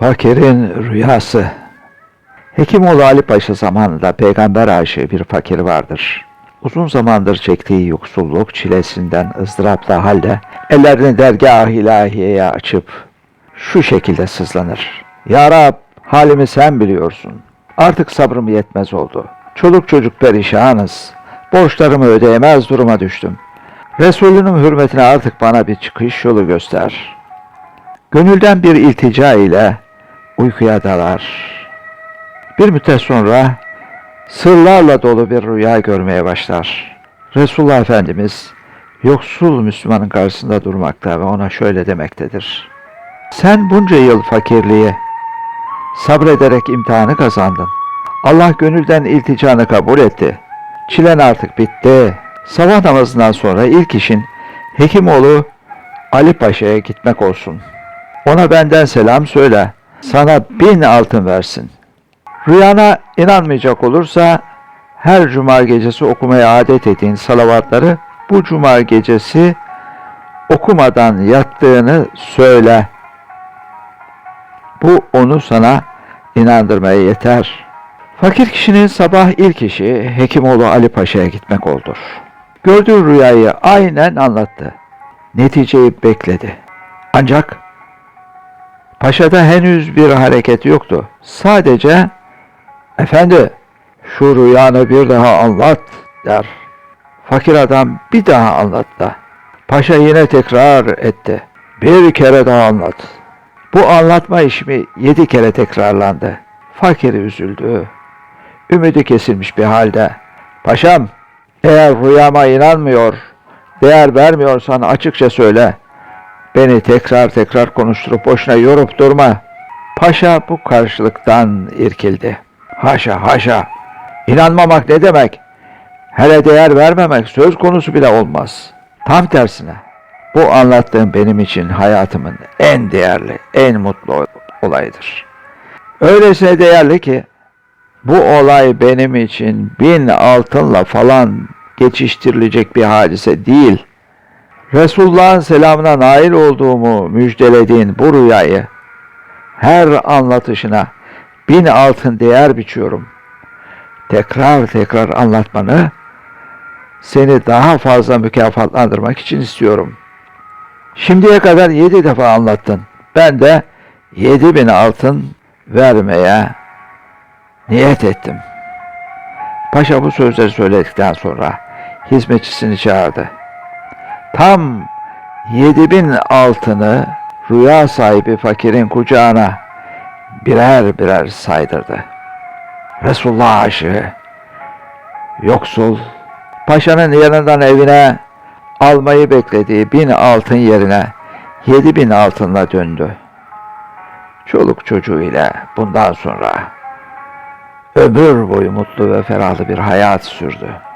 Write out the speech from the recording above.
Fakirin rüyası. Hekimoğlu Ali Paşa zamanında peygamber aşığı bir fakir vardır. Uzun zamandır çektiği yoksulluk çilesinden ızdıraplı halde ellerini dergah ilahiyeye açıp şu şekilde sızlanır. Ya Rab halimi sen biliyorsun. Artık sabrım yetmez oldu. Çoluk çocuk perişanız. Borçlarımı ödeyemez duruma düştüm. Resulünün hürmetine artık bana bir çıkış yolu göster. Gönülden bir iltica ile uykuya dalar. Bir müddet sonra sırlarla dolu bir rüya görmeye başlar. Resulullah Efendimiz yoksul Müslümanın karşısında durmakta ve ona şöyle demektedir. Sen bunca yıl fakirliği sabrederek imtihanı kazandın. Allah gönülden ilticanı kabul etti. Çilen artık bitti. Sabah namazından sonra ilk işin Hekimoğlu Ali Paşa'ya gitmek olsun. Ona benden selam söyle. Sana bin altın versin. Rüyana inanmayacak olursa her cuma gecesi okumaya adet ettiğin salavatları bu cuma gecesi okumadan yattığını söyle. Bu onu sana inandırmaya yeter. Fakir kişinin sabah ilk işi Hekimoğlu Ali Paşa'ya gitmek oldur. Gördüğü rüyayı aynen anlattı. Neticeyi bekledi. Ancak Paşa'da henüz bir hareket yoktu. Sadece efendi şu rüyanı bir daha anlat der. Fakir adam bir daha anlat da. Paşa yine tekrar etti. Bir kere daha anlat. Bu anlatma işimi yedi kere tekrarlandı. Fakir üzüldü. Ümidi kesilmiş bir halde. Paşam eğer rüyama inanmıyor, değer vermiyorsan açıkça söyle. Beni tekrar tekrar konuşturup boşuna yorup durma. Paşa bu karşılıktan irkildi. Haşa haşa. İnanmamak ne demek? Hele değer vermemek söz konusu bile olmaz. Tam tersine. Bu anlattığım benim için hayatımın en değerli, en mutlu olayıdır. Öylesine değerli ki bu olay benim için bin altınla falan geçiştirilecek bir hadise değil. Resulullah'ın selamına nail olduğumu müjdelediğin bu rüyayı her anlatışına bin altın değer biçiyorum. Tekrar tekrar anlatmanı seni daha fazla mükafatlandırmak için istiyorum. Şimdiye kadar yedi defa anlattın. Ben de yedi bin altın vermeye niyet ettim. Paşa bu sözleri söyledikten sonra hizmetçisini çağırdı. Tam yedi bin altını rüya sahibi fakirin kucağına birer birer saydırdı. Resulullah aşığı, yoksul, paşanın yanından evine almayı beklediği bin altın yerine yedi bin altınla döndü. Çoluk çocuğuyla bundan sonra ömür boyu mutlu ve ferahlı bir hayat sürdü.